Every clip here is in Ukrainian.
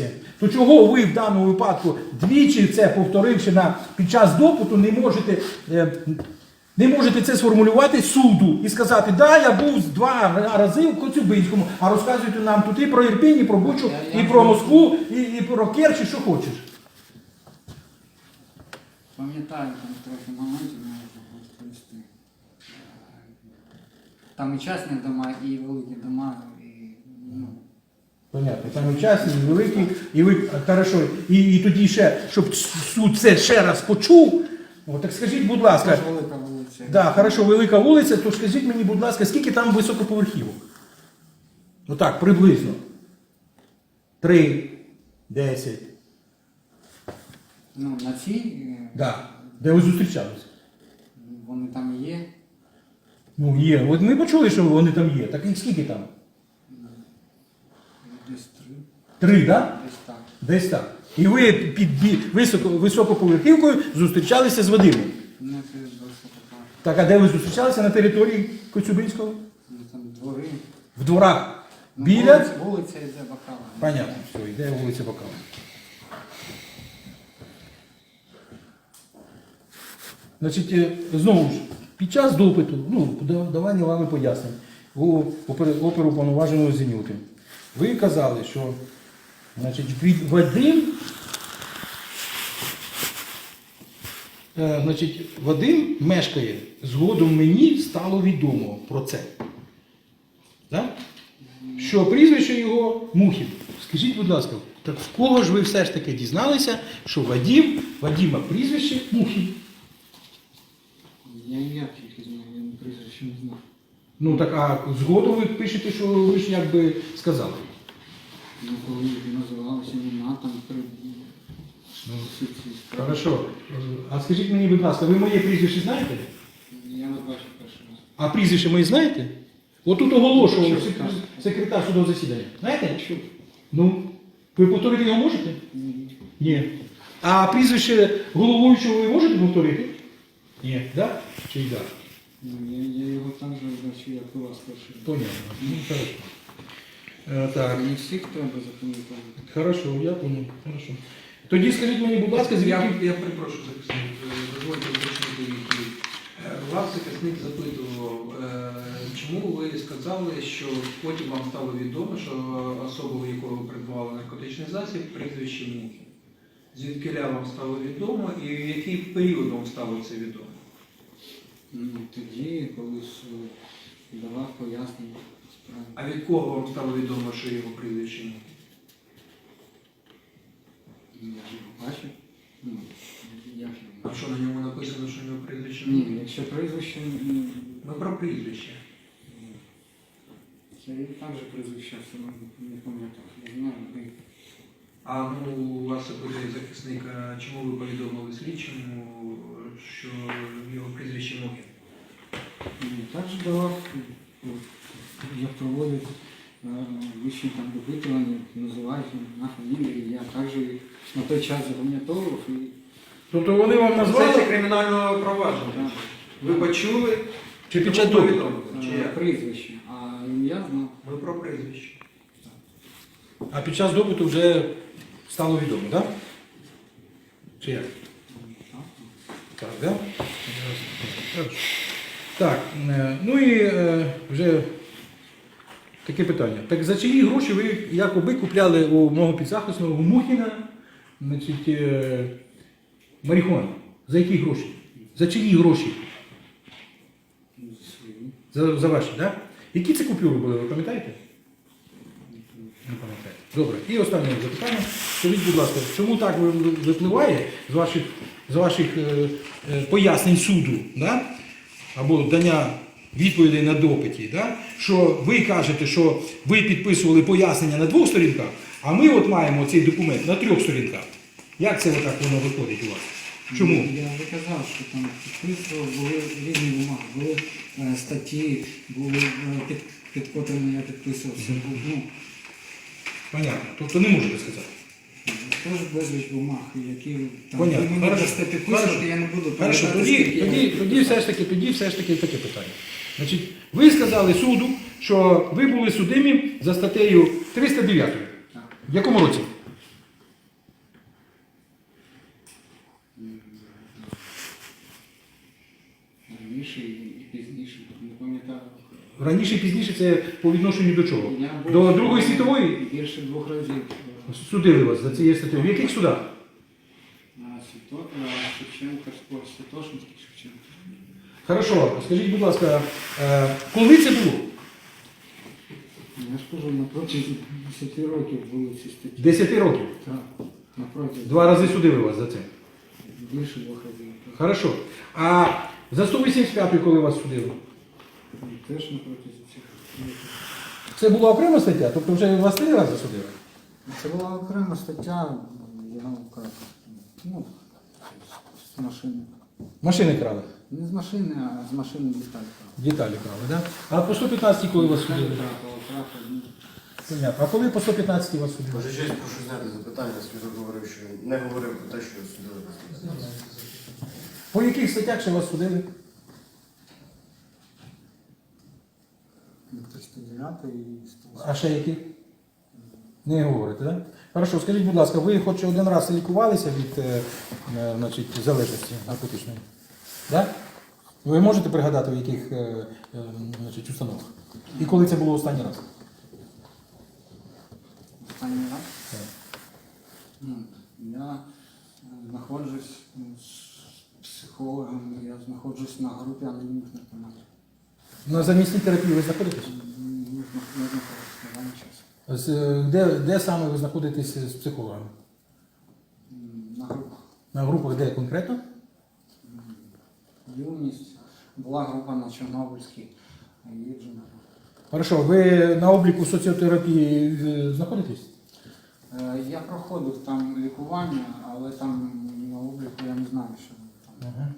місце, то чого ви в даному випадку двічі це повторивши на, під час допиту, не можете, е, не можете це сформулювати суду і сказати, да, я був два рази в Коцюбинському, а розказуєте нам тут і про Ірпінь, і про Бучу, і про Москву, і, і про Керчь, і що хочеш. Пам'ятаю там трохи моментів, можна розповісти. Там і частні дома, і великі дома, і ну, Понятно, там і час, і великий, і ви хорошо. І, і тоді ще, щоб суд це ще раз почув. О, так скажіть, будь ласка, велика вулиця. да, хорошо, велика вулиця, то скажіть мені, будь ласка, скільки там високоповерхівок? Ну так, приблизно. Три, десять. Ну, на цій е, Да. Де ви зустрічалися? вони там і є. Ну, є. От ми почули, що вони там є. Так і скільки там? Десь три, так? Да? десь так. І ви під високо, високоповерхівкою зустрічалися з Вадимом. Не. Так, а де ви зустрічалися на території Коцюбинського? Ну там двори. В дворах. Ну, Біля? Вулиця, вулиця йде бокалами. Понятно, все, йде вулиця Бакала. Значить, е, знову ж, під час допиту, ну, давання вами пояснень у опер- оперу повноваженого Зенюти, ви казали, що значить, від Вадим, е, значить, Вадим мешкає, згодом мені стало відомо про це. Так? що прізвище його Мухін. Скажіть, будь ласка, так в кого ж ви все ж таки дізналися, що Вадім, Вадіма прізвище Мухін? Я ім'я тільки знаю, я прізвище не знаю. Ну так, а згодом ви пишете, що ви ж якби сказали. Ну, коли називалися імена, там при... Ну, всі ці справи. Хорошо. А скажіть мені, будь ласка, ви моє прізвище знаєте? Я не бачив перший раз. А прізвище моє знаєте? Отут оголошував Чув, сек- секретар судового засідання. Знаєте? Чув. Ну, ви повторити його можете? Ні. Ні. А прізвище головуючого ви можете повторити? Ні. Да? Чи да? Ну, я, я його так же бачив, як у вас перший раз. Понятно. Ну, хорошо. Е, так. Не всіх треба запам'ятовувати. Хорошо, я понял. Хорошо. Тоді скажіть мені, будь ласка, Я, звідки... я перепрошую захисник, е, дозвольте уточнити відповідь. Е, Вас захисник запитував, е, чому ви сказали, що потім вам стало відомо, що особа, у якого ви придбали наркотичний засіб, прізвище Мухін. Звідкиля вам стало відомо і в який період вам стало це відомо? Ну, тоді колись е, давав пояснення. А від кого вам стало відомо, що його прізвище? Ну, його бачив. Ну, його А що на ньому написано, що у нього прізвище Ні, якщо прізвище, ну, про прізвище. це я також прізвище все одно не пам'ятав. Я знаю, де. А ну у вас запитує захисник, а чому ви повідомили слідчому, що його прізвище Мухін? Ну, Також давав, ну, як проводять вищі там допитування, називають на фамілії, я також їх на той час запам'ятовував і Тобто вони вам Це кримінального провадження. Ви почули? Чи під час допиту? прізвище, а ім'я знав. Ми про прізвище. А під час допиту вже стало відомо, так? Да? Чи як? Так. Так, да? Так, е, ну і е, вже таке питання. Так за чиї гроші ви якоби купляли у мого підзахисного у Мухіна значить, е, марихуану? За які гроші? За чиї гроші? За, за ваші, так? Да? Які це купюри були, ви пам'ятаєте? Не пам'ятаєте. Добре. І останнє запитання. Скажіть, будь ласка, чому так ви- ви- випливає з ваших, з ваших е, е, пояснень суду, да? Або дання відповідей на допиті, да? що ви кажете, що ви підписували пояснення на двох сторінках, а ми от маємо цей документ на трьох сторінках. Як це отак воно виходить у вас? Чому? Ну, Я вже казав, що там підписував, були різні бумаги, були е, статті, були е, під, під котрими я підписувався. Був, ну, Понятно. Тобто не можете сказати теж безліч бумаг, які там, Понятно. ви я не буду Хорошо, тоді, тоді, тоді все ж таки, тоді все ж таки таке питання. Значить, ви сказали суду, що ви були судимі за статтею 309. Так. В якому році? Раніше і пізніше, не пам'ятаю. Раніше і пізніше це по відношенню до чого? Я До Другої світової? Більше двох разів судили вас за цією статтею. В яких судах? А Свято, Шевченка, Святошинський Шевченка. Хорошо, скажіть, будь ласка, е, коли це було? Я ж кажу, на протязі 10 років були ці статті. 10 років. Так, на протязі. Два рази судили вас за це. Більше двох разів. Хорошо. А за 185 коли вас судили? Теж на протязі цих років. Це була окрема стаття, тобто вже вас три рази судили? Це була окрема стаття, я вам кажу, ну, з- машини. Машини крали. Не з машини, а з машини деталі. Деталі крали, так? Да? А по 115 коли вас судили? Понятно. А коли по 115 вас судили? Може, честь прошу зняти запитання, свідок говорив, що не говорив про те, що судили По яких статтях ще вас судили? 309 і 100. А ще які? Не говорите, так? Хорошо, скажіть, будь ласка, ви хоч один раз лікувалися від е, е, значить, залежності наркотичної? Да? Ви можете пригадати, в яких е, е, значить, установах? І коли це було останній раз? Останній раз. Так. Ну, я е, знаходжусь з психологом, я знаходжусь на групі анонімних наркоманів. На замісній терапії ви знаходитесь? Знах- не знаходжусь на даний час. Де, де саме ви знаходитесь з психологами? На групах. На групах де конкретно? Юність. Була група на Чорнобильській. Хорошо, ви на обліку соціотерапії е, знаходитесь? Е, Я проходив там лікування, але там на обліку я не знаю, що там. Ага.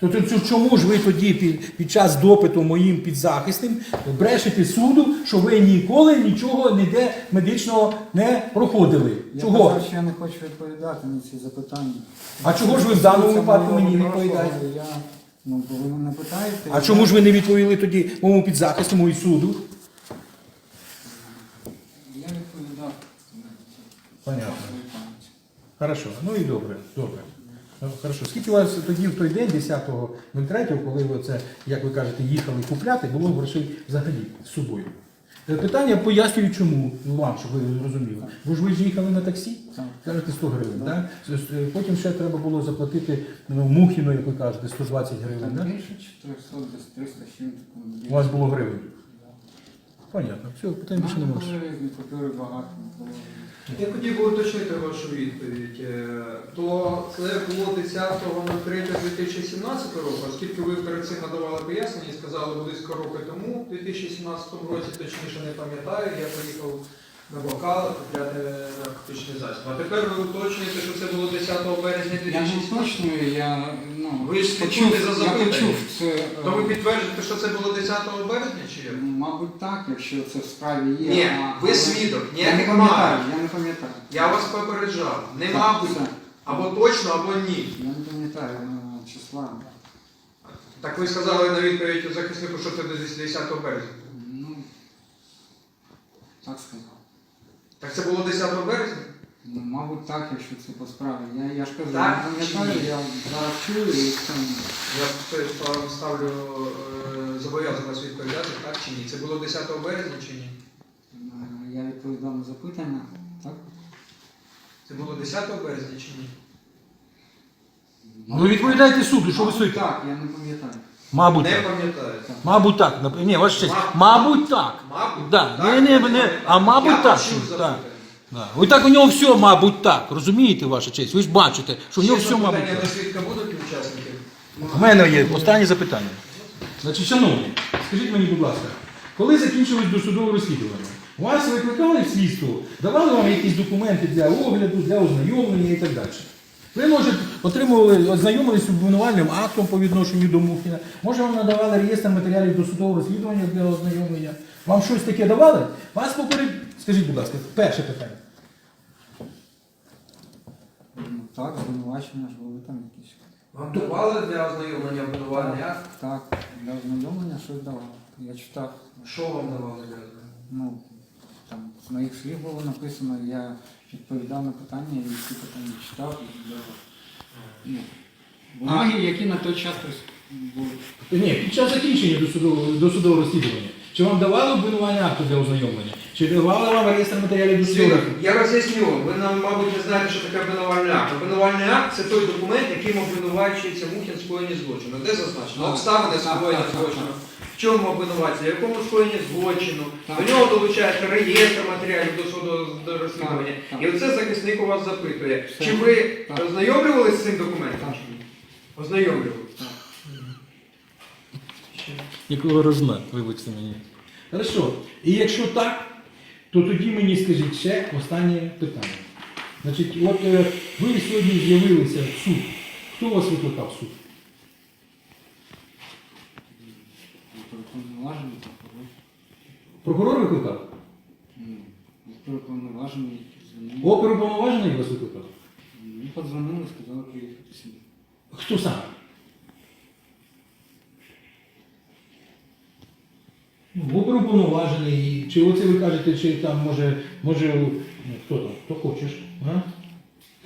То, то, то чому ж ви тоді під, під час допиту моїм підзахисним брешете суду, що ви ніколи нічого ніде медичного не проходили? Я Чого? казав, що я не хочу відповідати на ці запитання. А чого ж ви в даному Це випадку мені прошлого, відповідаєте? Я, ну, бо ви мене питаєте. А я- чому ж ви не відповіли тоді моєму підзахисному і суду? Я відповідав. Понятно. Хорошо, ну і добре, добре. Ну, Хорошо. Скільки у вас тоді в той день, 10.03, коли ви це, як ви кажете, їхали купляти, було грошей взагалі з собою? Е, Питання пояснюю, чому ну, вам, щоб ви зрозуміли. Бо ж ви ж їхали на таксі, кажете 100 гривень, так? Потім ще треба було заплатити ну, Мухіну, як ви кажете, 120 гривень. Більше 400, десь 300 чим У вас було гривень. Понятно. Все, питань більше не Я хотів би уточнити вашу відповідь. Е, То це було 10.03.2017 року, оскільки ви перед цим надавали пояснення і сказали близько року тому, в 2017 році, точніше не пам'ятаю, я поїхав на вокал купляти наркотичний засіб. А тепер ви уточнюєте, що це було 10 березня Я не уточнюю, я ну, Ви ж почув, почули за я запитання. почув це. е, То ви підтверджуєте, що це було 10 березня чи як? Мабуть, так, якщо це в справі є. Ні, а- ви свідок, Я не ніяких пам'ятаю, я не пам'ятаю. Я вас попереджав. Не Так, мабуть, все. або точно, або ні. Я не пам'ятаю е, числа. Так ви сказали на відповідь захиснику, що це десь 10 березня. Ну, так сказав. Так це було 10 березня? Ну, мабуть, так, якщо це по справі. Я, я ж кажу, Так не чи пам'ятаю, ні? я зараз чую і там. Я став- ставлю е, зобов'язаний вас відповідати, так чи ні? Це було 10 березня чи ні? е, Я відповідав на запитання, так? Це було 10 березня чи ні? Ну відповідайте суду, що ви стоїте? Так, я не пам'ятаю. Мабуть, Не так. пам'ятаю. Мабуть, так. Нап- Ні, ваша честь. Мабуть. Так. Мабуть? Да. Так, Не, не, я не, пам'ятаю. а мабуть так. почув що- запитання. так. Да. Ви так у нього все, мабуть, так. Розумієте, ваша честь? Ви ж бачите, що у нього все, мабуть, так. свідка будуть учасники? У мене є останнє запитання. Значить, шановні, скажіть мені, будь ласка, коли закінчилось досудове розслідування, вас викликали в слідство, давали вам якісь документи для огляду, для ознайомлення і так далі. Ви, може, отримували, ознайомились з обвинувальним актом по відношенню до Мухіна, може, вам надавали реєстр матеріалів досудового розслідування для ознайомлення. Вам щось таке давали? Вас поперед... Скажіть, будь ласка, перше питання. Ну, так, звинувачення ж були там якісь. Вам давали для ознайомлення обвинувальний акт? Так, для ознайомлення щось давав. Я читав, Що вам давали для ознайомлення? ну, там з моїх слів було написано, я відповідав на питання і ці питання читав і давав. Ну, Бумаги, які на той час були. Ні, під час закінчення досудового, досудового розслідування. Чи вам давали обвинувальний акт для ознайомлення? Чи давали вам реєстр матеріалів? Свідок, я роз'ясню, ви нам, мабуть, не знаєте, що таке обвинувальний акт. Обвинувальний акт це той документ, яким обвинувачується Мухін скоєння злочину. Де зазначено? Обставини так, скоєння злочину. В чому обвинувачення? В якому скоєнні злочину? Так. До нього долучається реєстр матеріалів до суду до розслідування. Так, так. І оце захисник у вас запитує. Все. Чи ви Так. ознайомлювалися з цим документом? Так. Ознайомлювалися. Якого розна, вибачте мені. Хорошо. І якщо так, то тоді мені скажіть ще останнє питання. Значить, от е, ви сьогодні з'явилися в суд. Хто вас викликав в суд? Уповноважений прокурор. Прокурор викликав? Ну, Уповноважений дзвонив. Оперуповноважений вас викликав? Мені подзвонили, сказали приїхати сюди. Хто саме? Ну, Оперуповноважений, чи оце ви кажете, чи там може, може, ну, хто там, хто хочеш? А?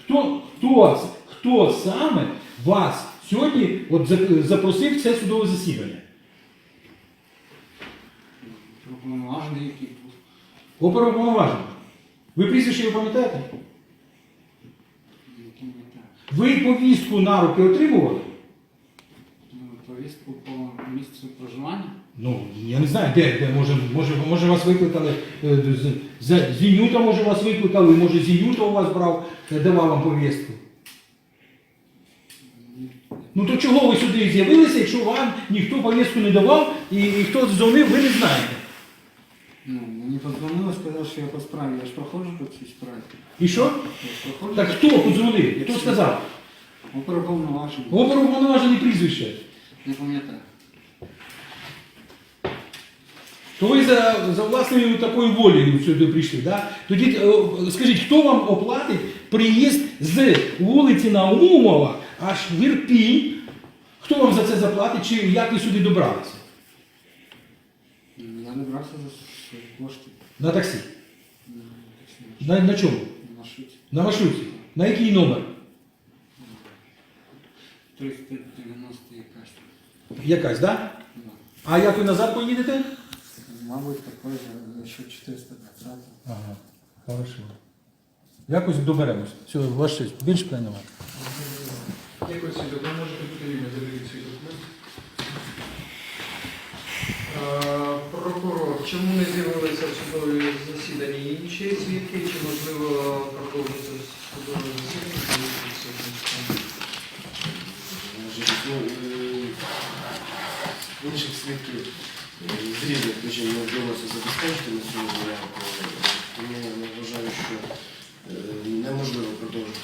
Хто, хто, хто саме вас сьогодні от, за- запросив в це судове засідання? Уповноважений, який був. Оперуповноважений. Ви прізвище його пам'ятаєте? Ви повістку на руки отримували? Ну, Повістку по місцю проживання. Ну, я не знаю, де, де може, може, може вас викликали е, з, з, з Інюта, може вас викликали, може з Інюта у вас брав, е, давав вам повістку. Ну то чого ви сюди з'явилися, якщо вам ніхто повістку не давав і, і хто дзвонив, ви не знаєте. Ну, мені подзвонили, сказали, що я по справі. Я ж проходжу по цій справі. І що? Я ж проходжу. Так хто подзвонив? Хто сказав? Оперуповноважений. Оперуповноважений прізвище. Не пам'ятаю. То ви за, за власною такою волею сюди прийшли. Да? Тоді е, скажіть, хто вам оплатить приїзд з вулиці Наумова аж в Ірпінь? Хто вам за це заплатить, чи як ви сюди добралися? Я не брався за свої. На таксі. На, на чому? На шуті. На маршрутці. На який номер? 390 якась. Якась, так? Да? Да. А як ви назад поїдете? Мабуть, такой же, що 420. Ага, хорошо. Якось доберемось. Все, ваш честь. Більше питань немає. Дякую, свідок. Ви можете бути свій документ. Чому не з'явилися в судові засіданні інші свідки? Чи можливо продовжити судове засідання? ну, інших свідків е, з різних причин не вдалося забезпечити на сьогодні. Я, е, Тому я вважаю, що е, неможливо продовжити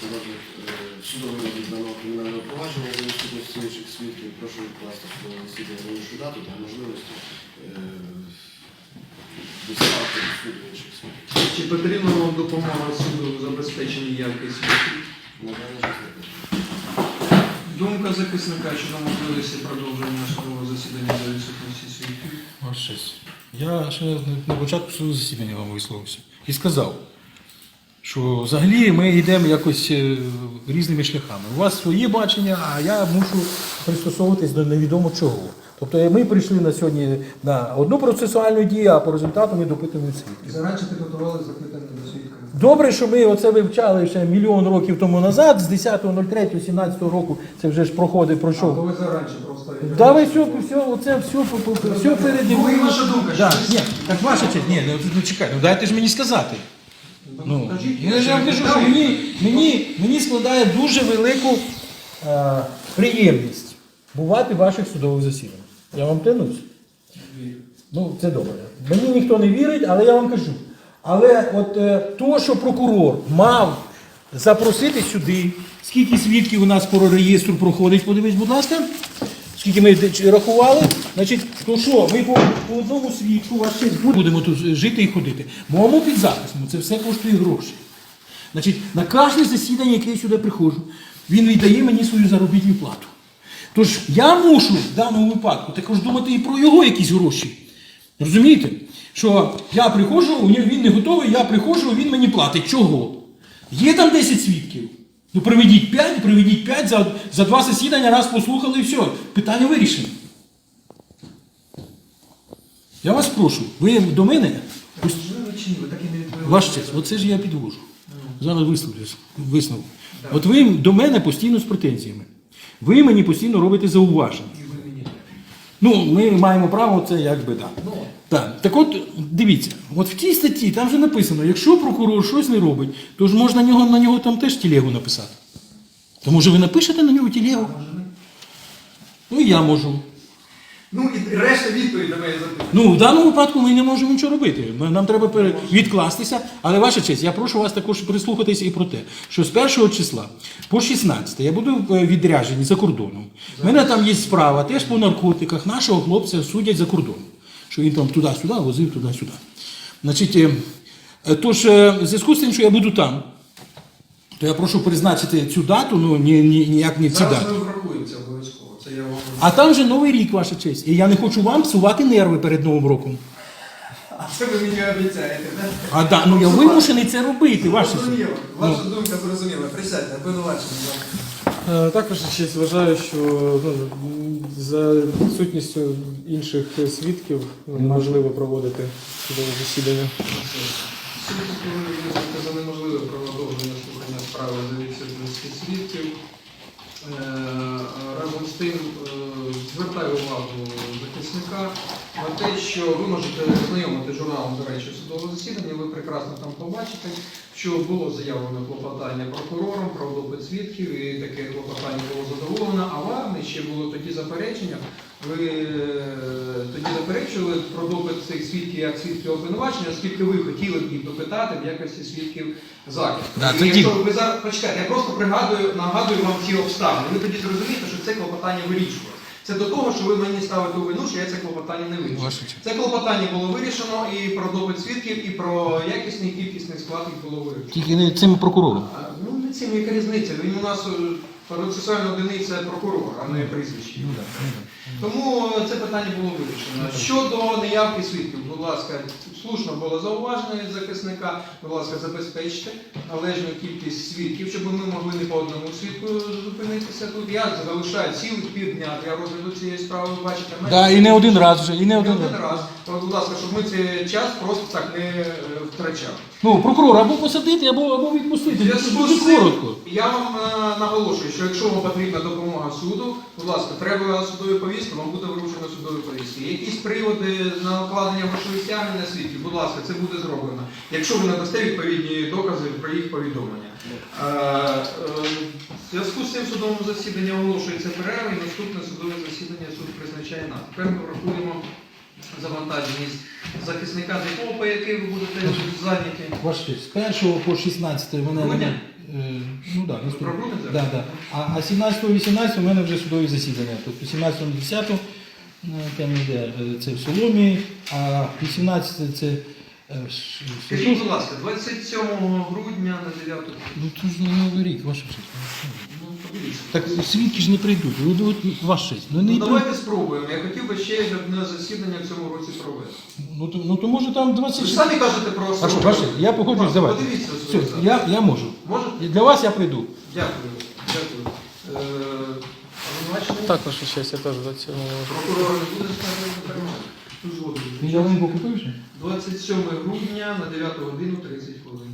судовий розгляд даного кримінального провадження за відсутності інших свідків. Прошу відкласти судове засідання на іншу дату для можливості доставки до суду. Чи потрібна вам допомога суду в забезпеченні потрібно. Думка захисника щодо можливості продовження судового засідання за відсутності свідків. Я ще на початку свого засідання вам висловився і сказав, що взагалі ми йдемо якось е, різними шляхами. У вас своє бачення, а я мушу пристосовуватись до невідомо чого. Тобто ми прийшли на сьогодні на одну процесуальну дію, а по результату ми допитуємо свідків. Заранче підготували запитання до свідка. Добре, що ми оце вивчали ще мільйон років тому назад, з 10.03.17 року це вже ж проходить, пройшов. ви заранче просто. Да, ви все, все, оце все, все передивили. Ну, ваша думка, Да, що- ні, так ваша честь, ні, ну, ну чекай, ну дайте ж мені сказати. Ну, я ж вам кажу, що мені, мені, мені складає дуже велику е, приємність бувати в ваших судових засіданнях. Я вам клянусь. Ну, це добре. Мені ніхто не вірить, але я вам кажу. Але от е, то, що прокурор мав запросити сюди, скільки свідків у нас по реєстру проходить, подивись, будь ласка. Скільки ми рахували, значить, то що, ми по, по одному свідку вас будемо тут жити і ходити. Моєму підзахисному це все коштує гроші. Значить, на кожне засідання, яке я сюди приходжу, він віддає мені свою заробітну плату. Тож я мушу в даному випадку також думати і про його якісь гроші. Розумієте? Що я приходжу, він не готовий, я приходжу, він мені платить. Чого? Є там 10 свідків. Ну приведіть 5, приведіть 5, за, за два засідання раз послухали і все. Питання вирішено. Я вас прошу, ви до мене. ось-. Ваш честь, оце ж я підвожу. Зараз висловлю висновок. От ви до мене постійно з претензіями. Ви мені постійно робите зауваження. Ну, ми маємо право це якби так. Ну, Так, так от дивіться, от в тій статті там вже написано, якщо прокурор щось не робить, то ж можна на нього, на нього там теж тілегу написати. То може ви напишете на нього тілегу? Ну і я можу. Ну і решта відповідь на моє запитання. Ну, в даному випадку ми не можемо нічого робити. Ми- Нам треба пере- відкластися. Але ваша честь, я прошу вас також прислухатися і про те, що з 1 числа по 16 я буду е, відряджений за кордоном. У мене там є справа теж по наркотиках. Нашого хлопця судять за кордоном. Що він там туди-сюди возив, туди-сюди. Значить, е, е, тож, е, в зв'язку з тим, що я буду там, то я прошу призначити цю дату, ну ні, ні, ніяк не ці Зараз дати. ми врахуємо це обов'язково. Це я вам. А там вже новий рік, ваша честь. І я не хочу вам псувати нерви перед Новим роком. А це ви мені обіцяєте, так? А да, ну я вимушений це робити, ваша честь. Зрозуміло. Ваша думка зрозуміла. Присядьте, обвинувачення. Е, Так, ваша честь, вважаю, що ну, за відсутністю інших свідків ну, неможливо проводити судове засідання. Суд визнати за неможливе продовження слухання справи за відсутності свідків. Е, Разом з тим е, звертаю увагу захисника на те, що ви можете знайомити журналом, до речі, судового засідання, ви прекрасно там побачите, що було заявлено клопотання прокурором про свідків, і таке клопотання було задоволено, а вами ще було тоді заперечення. Ви е, тоді заперечували про допит цих свідків як свідків обвинувачення, оскільки ви хотіли б їх допитати в якості свідків захисту. Да, тоді- якщо ви зараз почекайте, я просто пригадую, нагадую вам ці обставини. Ви тоді зрозумієте, що це клопотання вирішувалось. Це до того, що ви мені ставите у вину, що я це клопотання не вирішив. Це клопотання було вирішено і про допит свідків, і про якісний і кількісний склад їх було вирішено. Тільки не цим прокурором. Ну, не цим яка різниця. Він у нас е, процесуальна одиниця прокурор, а не прізвище. Тому е, це питання було вирішено. Щодо неявки свідків, будь ласка, слушно було зауважено від захисника. Будь ласка, забезпечте належну кількість свідків, щоб ми могли не по одному свідку зупинитися тут. Я залишаю цілих півдня для розгляду цієї справи. Ви бачите, Да, і не один раз вже, і не один один раз. раз. От, будь ласка, щоб ми цей час просто так не е, втрачали. Ну, прокурор або посадити, або, або відпустити. Я дуже коротко. Я вам е, наголошую, що якщо вам потрібна допомога суду, будь ласка, треба судові повістки, вам буде вручено судові повістки. Якісь приводи на укладення грошових стягнень на світі, будь ласка, це буде зроблено. Якщо ви надасте відповідні докази про їх повідомлення. Е, е, В зв'язку з цим судовому засіданні оголошується перерва і наступне судове засідання суд призначає нас. Тепер ми врахуємо завантаженість захисника ДПО, по який ви будете зайняті. Ваш з 1 по 16 в мене Грудня? е, ну да. Про грудень Да, да. А, а 17-18 у мене вже судові засідання. Тобто 17 10 там йде е, це в Соломі, а 18 це е, Скажіть, будь ласка, 27 грудня на 9 Ну це ж не новий рік, ваша честь. Ну, подивіться. Так свідки ж не прийдуть. Ну, от, ваш честь. Ну, не Ну, давайте спробуємо. Я хотів би ще одне засідання в цьому році провести. ну, то, ну то може там Ви 26. ж самі кажете про Хорошо, особливо. ваше, я погоджуюсь, давайте. Подивіться Все, я, я можу. Можете? І Для вас я прийду. Дякую. Дякую. Обвинувачений? Так, ваша честь, я теж за цього можу. Прокурор буде. Ялинку купив 27 грудня на 9 годину 30 хвилин.